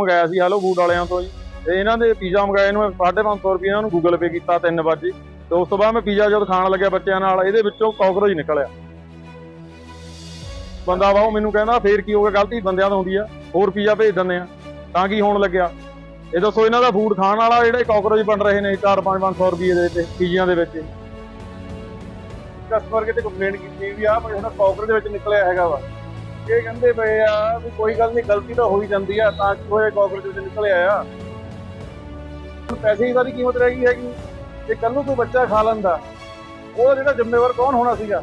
ਮੰਗਾਇਆ ਸੀ hello food ਵਾਲਿਆਂ ਤੋਂ ਜੀ। ਤੇ ਇਹਨਾਂ ਦੇ ਪੀਜ਼ਾ ਮੰਗਾਏ ਨੂੰ ਮੈਂ 550 ਰੁਪਏ ਇਹਨਾਂ ਨੂੰ ਗੂਗਲ ਪੇ ਕੀਤਾ 3 ਵਜੇ ਤੇ ਉਸ ਤੋਂ ਬਾਅਦ ਮੈਂ ਪੀਜ਼ਾ ਜਦ ਖਾਣ ਲੱਗਿਆ ਬੱਚਿਆਂ ਨਾਲ, ਇਹਦੇ ਵਿੱਚੋਂ ਕਾਕਰੋਚ ਨਿਕਲਿਆ। ਬੰਦਾ ਵਾ, ਉਹ ਮੈਨੂੰ ਕਹਿੰਦਾ, ਫੇਰ ਕੀ ਹੋ ਗਿਆ, ਗਲਤੀ ਬੰਦਿਆਂ ਤੋਂ ਹੁੰਦੀ ਆ। ਹੋਰ ਪੀਜ਼ਾ ਭੇਜ ਦਿੰਦੇ ਆ, ਤਾਂ ਕੀ ਹੋਣ ਲੱਗਿਆ? ਇਹ ਦੱਸੋ ਇਹਨਾਂ ਦਾ ਫੂਡ ਖਾਣ ਵਾਲਾ ਜਿਹੜੇ ਕਾਕਰੋਚ ਬਣ ਰਹੇ ਨੇ 4-5-500 ਰੁਪਏ ਦੇ ਵਿੱਚ ਪੀਜ਼ਿਆਂ ਦੇ ਵਿੱਚ। ਕਸਟਮਰ ਕਿਤੇ ਕੰਪਲੇਂਟ ਕੀਤੀ ਵੀ ਆ ਪਰ ਹੁਣ ਕਾਕਰ ਦੇ ਵਿੱਚ ਨਿਕਲਿਆ ਹੈਗਾ ਵਾ। ਇਹ ਕਹਿੰਦੇ ਪਏ ਆ ਵੀ ਕੋਈ ਗੱਲ ਨਹੀਂ, ਗਲਤੀ ਤਾਂ ਹੋ ਹੀ ਜਾਂਦੀ ਆ, ਤਾਂ ਕਿ ਹੋਏ ਕਾਕਰ ਦੇ ਵਿੱਚ ਨਿਕਲਿਆ ਆ? ਪੈਸੇ ਦੀ ਸਾਰੀ ਕੀਮਤ ਰਹਿ ਗਈ ਹੈਗੀ। ਜੇ ਕੱਲ ਨੂੰ ਕੋਈ ਬੱਚਾ ਖਾ ਲੈਂਦਾ, ਉਹ ਜਿਹੜਾ ਜ਼ਿੰਮੇਵਾਰ ਕੌਣ ਹੋਣਾ ਸੀਗਾ?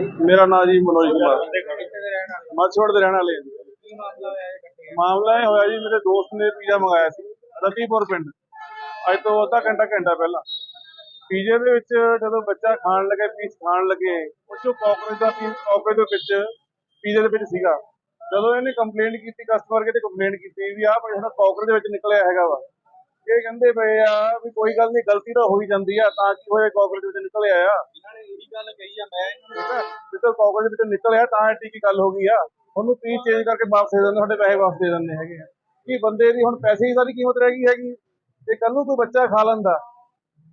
ਮੇਰਾ ਨਾਮ ਜੀ ਮਨੋਜ ਕੁਮਾਰ। ਮੱਛਵੜ ਦੇ ਰਹਿਣ ਵਾਲੇ ਹਾਂ ਜੀ। ਮਾਮਲਾ ਇਹ ਹੋਇਆ ਜੀ, ਮੇਰੇ ਦੋਸਤ ਨੇ ਪੀਜ਼ਾ ਮੰਗਾਇਆ ਸੀ, ਰਤੀਪੁਰ ਪਿੰਡ। ਅੱਜ ਤੋਂ ਅੱਧਾ ਘੰਟਾ ਘੰਟਾ ਪਹਿਲਾਂ। ਪੀਜ਼ੇ ਦੇ ਵਿੱਚ ਜਦੋਂ ਬੱਚਾ ਖਾਣ ਲੱਗੇ, ਪੀਸ ਖਾਣ ਲੱਗੇ ਉਹ ਚੋਂ ਕਾਕਰੋਚ ਦਾ ਪੀਸ ਕਾਕਰੋਚ ਦੇ ਵਿੱਚ ਪੀਜ਼ੇ ਦੇ ਵਿੱਚ ਸੀਗਾ। ਜਦੋਂ ਇਹਨੇ ਕੰਪਲੇਂਟ ਕੀਤੀ ਕਸਟਮਰ ਕਿਤੇ ਕੰਪਲੇਂਟ ਕੀਤੀ ਵੀ ਆਹ ਭਾਈ ਹੁਣ ਕਾਕਰੋਚ ਦੇ ਵਿੱਚ ਨਿਕਲਿਆ ਹੈਗਾ ਵਾ ਇਹ ਕਹਿੰਦੇ ਪਏ ਆ ਵੀ ਕੋਈ ਗੱਲ ਨਹੀਂ ਗਲਤੀ ਤਾਂ ਹੋ ਹੀ ਜਾਂਦੀ ਆ ਤਾਂ ਕੀ ਹੋਇਆ ਕਾਕਰੋਚ ਵਿੱਚ ਨਿਕਲਿਆ ਆ। ਇਹਨਾਂ ਨੇ ਇਹੀ ਗੱਲ ਕਹੀ ਆ ਮੈਂ ਠੀਕ ਹੈ ਜਿੱਦੋਂ ਕਾਕਰੋਚ ਵਿੱਚ ਨਿਕਲਿਆ ਤਾਂ ਐਡੀ ਕੀ ਗੱਲ ਹੋ ਗਈ ਆ। ਉਹਨੂੰ ਪੀਸ ਚੇਂਜ ਕਰਕੇ ਵਾਪਸ ਦੇ ਦਿੰਦੇ ਤੁਹਾਡੇ ਪੈਸੇ ਵਾਪਸ ਦੇ ਦਿੰਦੇ ਹੈਗੇ ਆ। ਕੀ ਬੰਦੇ ਦੀ ਹੁਣ ਪੈਸੇ ਦੀ ਸਾਰੀ ਕੀਮਤ ਰਹਿ ਗਈ ਹੈਗੀ? ਜੇ ਕੱਲ ਨੂੰ ਕੋਈ ਬੱਚਾ ਖਾ ਲੈਂਦਾ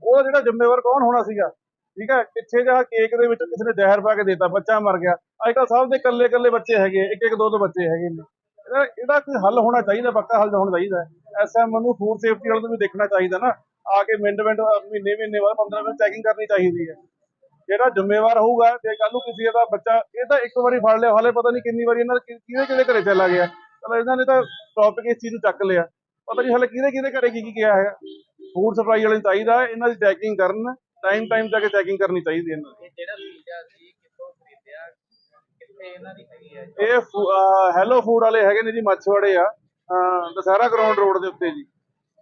ਉਹ ਜਿਹੜਾ ਜ਼ਿੰਮੇਵਾਰ ਕੌਣ ਹੋਣਾ ਸੀਗਾ? ਠੀਕ ਹੈ ਪਿੱਛੇ ਜਿਹਾ ਕੇਕ ਦੇ ਵਿੱਚ ਕਿਸੇ ਨੇ ਜ਼ਹਿਰ ਪਾ ਕੇ ਦੇਤਾ ਬੱਚਾ ਮਰ ਗਿਆ। ਅੱਜ ਕੱਲ੍ਹ ਸਭ ਦੇ ਇਕੱਲੇ ਇਕੱਲੇ ਬੱਚੇ ਹੈਗੇ ਇੱਕ ਇੱਕ ਦੋ ਦੋ ਬੱਚੇ ਹੈਗੇ ਨੇ। ਇਹਦਾ ਕੋਈ ਹੱਲ ਹੋਣਾ ਚਾਹੀਦਾ ਪੱਕਾ ਹੱਲ ਹੋਣਾ ਚਾਹੀਦਾ। ਐਸਐਮ ਨੂੰ ਫੂਡ ਸੇਫਟੀ ਵਾਲੇ ਨੂੰ ਵੀ ਦੇਖਣਾ ਚਾਹੀਦਾ ਨਾ। ਆ ਕੇ ਮਿੰਟ ਮਿੰਟ ਮਹੀਨੇ ਮਹੀਨੇ ਬਾਅਦ 15 ਮਿੰਟ ਚੈਕਿੰਗ ਕਰਨੀ ਚਾਹੀਦੀ ਹੈ। ਜਿਹੜਾ ਜ਼ਿੰਮੇਵਾਰ ਹੋਊਗਾ ਜੇ ਕੱਲ ਨੂੰ ਕਿਸੇ ਦਾ ਬੱਚਾ ਇਹ ਤਾਂ ਇੱਕ ਵਾਰੀ ਫੜ ਲਿਆ ਹਾਲੇ ਪਤਾ ਨਹੀਂ ਕਿੰਨੀ ਵਾਰੀ ਇਹਨਾਂ ਦੇ ਕਿਹਦੇ ਕਿਹਦੇ ਘਰੇ ਚਲਾ ਗਿਆ। ਚਲੋ ਇਹਨਾਂ ਨੇ ਤਾਂ ਟੌਪਿਕ ਇਸ ਚੀਜ਼ ਨੂੰ ਚੱਕ ਲਿਆ। ਪਤਾ ਨਹੀਂ ਹਾਲੇ ਕਿਹਦੇ ਕਿਹਦੇ ਘਰੇ ਕੀ ਕੀ ਗਿਆ ਹੈ। ਫੂਡ ਸਪਲਾਈ ਵਾਲੇ ਨੂੰ ਚਾਹੀਦਾ ਇਹਨਾਂ ਦੀ ਚੈਕਿੰਗ ਕਰਨ ਟਾਈਮ ਟਾਈਮ ਜਾ ਕੇ ਚੈਕਿੰਗ ਕਰਨੀ ਚਾਹੀਦੀ ਇਹਨਾਂ ਇਹ ਜਿਹੜਾ ਪੀਜ਼ਾ ਸੀ ਕਿੱਥੋਂ ਖਰੀਦਿਆ? ਕਿੱਥੇ ਇਹਨਾਂ ਦੀ ਹੈਗੀ ਹੈ? ਦੀ ਇਹ ਹੈਲੋ ਫੂਡ ਵਾਲੇ ਹੈਗੇ ਨੇ ਜੀ ਮੱਛਵਾੜੇ ਆ। ਦਸਹਿਰਾ ਗਰਾਊਂਡ ਰੋਡ ਦੇ ਉੱਤੇ ਜੀ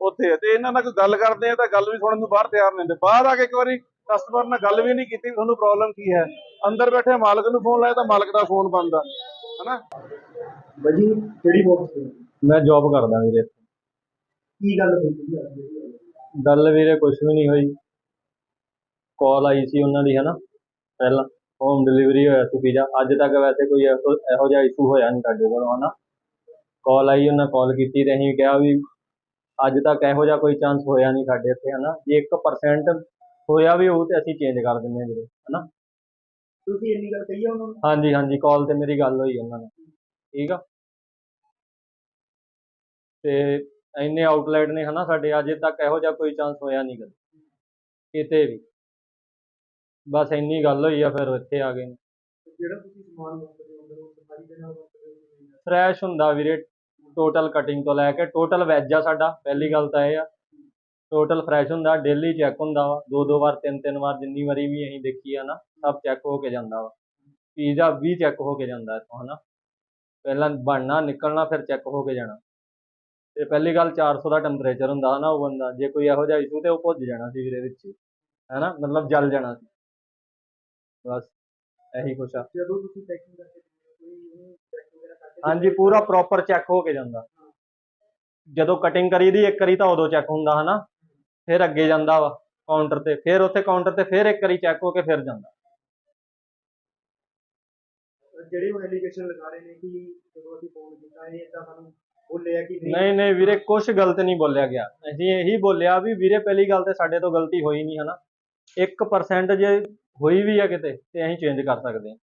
ਉੱਥੇ ਤੇ ਇਹਨਾਂ ਨਾਲ ਕੋਈ ਗੱਲ ਕਰਦੇ ਆ ਤਾਂ ਗੱਲ ਵੀ ਸੁਣਨ ਨੂੰ ਬਾਹਰ ਤਿਆਰ ਨਹੀਂ ਹੁੰਦੇ ਬਾਹਰ ਆ ਕੇ ਇੱਕ ਵਾਰੀ ਕਸਟਮਰ ਨਾਲ ਗੱਲ ਵੀ ਨਹੀਂ ਕੀਤੀ ਤੁਹਾਨੂੰ ਪ੍ਰੋਬਲਮ ਕੀ ਹੈ। ਅੰਦਰ ਬੈਠੇ ਮਾਲਕ ਨੂੰ ਫੋਨ ਲਾਇਆ ਤਾਂ ਮਾਲਕ ਦਾ ਫੋਨ ਬੰਦ ਆ। ਹਨਾ? ਵਜੀ ਕਿਹੜੀ ਤੇ? ਮੈਂ ਜੌਬ ਕਰਦਾ ਵੀਰੇ। ਕੀ ਗੱਲ ਹੋਈ? ਗੱਲ ਵੀਰੇ ਕੁਝ ਵੀ ਨਹੀਂ ਹੋਈ। ਕਾਲ ਆਈ ਸੀ ਉਹਨਾਂ ਦੀ ਹਨਾ? ਪਹਿਲਾਂ। ਹੋਮ ਡਿਲੀਵਰੀ ਹੋਇਆ ਸੀ ਪੀਜ਼ਾ ਅੱਜ ਤੱਕ ਵੈਸੇ ਕੋਈ ਇਹੋ ਇਹੋ ਜਿਹਾ ਇਸ਼ੂ ਹੋਇਆ ਨਹੀਂ ਸਾਡੇ ਕੋਲ ਹਨਾ? ਕਾਲ ਆਈ ਉਹਨਾਂ ਕਾਲ ਕੀਤੀ ਤੇ ਅਸੀਂ ਕਿਹਾ ਵੀ ਅੱਜ ਤੱਕ ਇਹੋ ਜਿਹਾ ਕੋਈ ਚਾਂਸ ਹੋਇਆ ਨਹੀਂ ਸਾਡੇ ਇੱਥੇ ਹਨਾ? ਜੇ 1% ਹੋਇਆ ਵੀ ਹੋਊ ਤੇ ਅਸੀਂ ਚੇਂਜ ਕਰ ਦਿੰਦੇ ਹਾਂ ਵੀਰੇ ਹਨਾ? ਤੁਸੀਂ ਇੰਨੀ ਗੱਲ ਕਹੀ ਆ ਉਹਨਾਂ ਨੂੰ? ਹਾਂਜੀ ਹਾਂਜੀ ਕਾਲ ਤੇ ਮੇਰੀ ਗੱਲ ਹੋਈ ਉਹਨਾਂ ਨਾਲ ਠੀਕ ਆ? ਤੇ ਇੰਨੇ ਆਊਟਲੈਟ ਨੇ ਹਨਾ ਸਾਡੇ ਅਜੇ ਤੱਕ ਇਹੋ ਜਿਹਾ ਕੋਈ ਚਾਂਸ ਹੋਇਆ ਨਹੀਂ ਕਦੇ ਕਿਤੇ ਵੀ। ਬਸ ਇੰਨੀ ਗੱਲ ਹੋਈ ਆ ਫਿਰ ਇੱਥੇ ਆ ਗਏ ਜਿਹੜਾ ਤੁਸੀਂ ਸਮਾਨ ਵਰਤਦੇ ਹੋ ਉਹ ਸਫ਼ਾਈ ਦੇ ਨਾਲ ਵਰਤਦੇ ਹੋ ਕਿ ਨਹੀਂ? ਫਰੈਸ਼ ਹੁੰਦਾ ਵੀਰੇ ਟੋਟਲ ਕਟਿੰਗ ਤੋਂ ਲੈ ਕੇ ਟੋਟਲ ਵੈਜ ਆ ਸਾਡਾ, ਪਹਿਲੀ ਗੱਲ ਤਾਂ ਇਹ ਆ। ਟੋਟਲ ਫਰੈਸ਼ ਹੁੰਦਾ ਡੇਲੀ ਚੈੱਕ ਹੁੰਦਾ ਵਾ। ਦੋ ਦੋ ਵਾਰ, ਤਿੰਨ ਤਿੰਨ ਵਾਰ ਜਿੰਨੀ ਵਾਰੀ ਵੀ ਅਸੀਂ ਦੇਖੀ ਆ ਨਾ, ਸਭ ਚੈੱਕ ਹੋ ਕੇ ਜਾਂਦਾ ਵਾ। ਪੀਜ਼ਾ ਵੀ ਚੈੱਕ ਹੋ ਕੇ ਜਾਂਦਾ ਇੱਥੋਂ, ਹਨਾ। ਪਹਿਲਾਂ ਬਣਨਾ, ਨਿਕਲਣਾ, ਫਿਰ ਚੈੱਕ ਹੋ ਕੇ ਜਾਣਾ। ਤੇ ਪਹਿਲੀ ਗੱਲ 400 ਦਾ ਟੈਂਪਰੇਚਰ ਹੁੰਦਾ ਨਾ ਉਹ ਬੰਦਾ। ਜੇ ਕੋਈ ਇਹੋ ਜਿਹਾ ਇਸ਼ੂ ਤੇ ਉਹ ਭੁੱਜ ਜਾਣਾ ਸੀ ਵੀਰੇ ਵਿੱਚ ਹੀ ਹਨਾ। ਮਤਲਬ ਜਲ ਜਾਣਾ ਸੀ। ਬਸ, ਇਹੀ ਕੁਛ ਆ। ਜਦੋਂ ਤੁਸੀਂ ਪੈਕਿੰਗ ਕਰਕੇ ਕੋਈ ਉਹਨੂੰ ਚੈੱਕ ਵਗੈਰਾ ਕਰਕੇ ਹਾਂਜੀ ਪੂਰਾ ਪ੍ਰੋਪਰ ਚੈੱਕ ਹੋ ਕੇ ਜਾਂਦਾ। ਜਦੋਂ ਕਟਿੰਗ ਕਰੀਦੀ ਇੱਕ ਵਾਰੀ ਤਾਂ ਉਦੋਂ ਚੈੱਕ ਹੁੰਦਾ ਹਨਾ? ਫਿਰ ਅੱਗੇ ਜਾਂਦਾ ਵਾ ਕਾਊਂਟਰ ਤੇ ਫਿਰ ਉੱਥੇ ਕਾਊਂਟਰ ਤੇ ਫਿਰ ਇੱਕ ਵਾਰੀ ਚੈੱਕ ਹੋ ਕੇ ਫਿਰ ਜਾਂਦਾ। ਜਿਹੜੇ ਉਹ ਐਲੀਗੇਸ਼ਨ ਲਗਾ ਰਹੇ ਨੇ ਕਿ ਜਦੋਂ ਅਸੀਂ ਫੋਨ ਕੀਤਾ ਇਹ ਇਦਾਂ ਸਾਨੂੰ ਬੋਲਿਆ ਕਿ ਨਹੀਂ? ਨਹੀਂ ਵੀਰੇ ਕੁਝ ਗਲਤ ਨਹੀਂ ਬੋਲਿਆ ਗਿਆ। ਅਸੀਂ ਇਹੀ ਬੋਲਿਆ ਵੀ ਵੀਰੇ ਪਹਿਲੀ ਗੱਲ ਤੇ ਸਾਡੇ ਤੋਂ ਗਲਤੀ ਹੋਈ ਨਹੀਂ ਹਨਾ? 1% ਜੇ ਹੋਈ ਵੀ ਆ ਕਿਤੇ ਤੇ ਅਸੀਂ ਚੇਂਜ ਕਰ ਸਕਦੇ ਹਾਂ।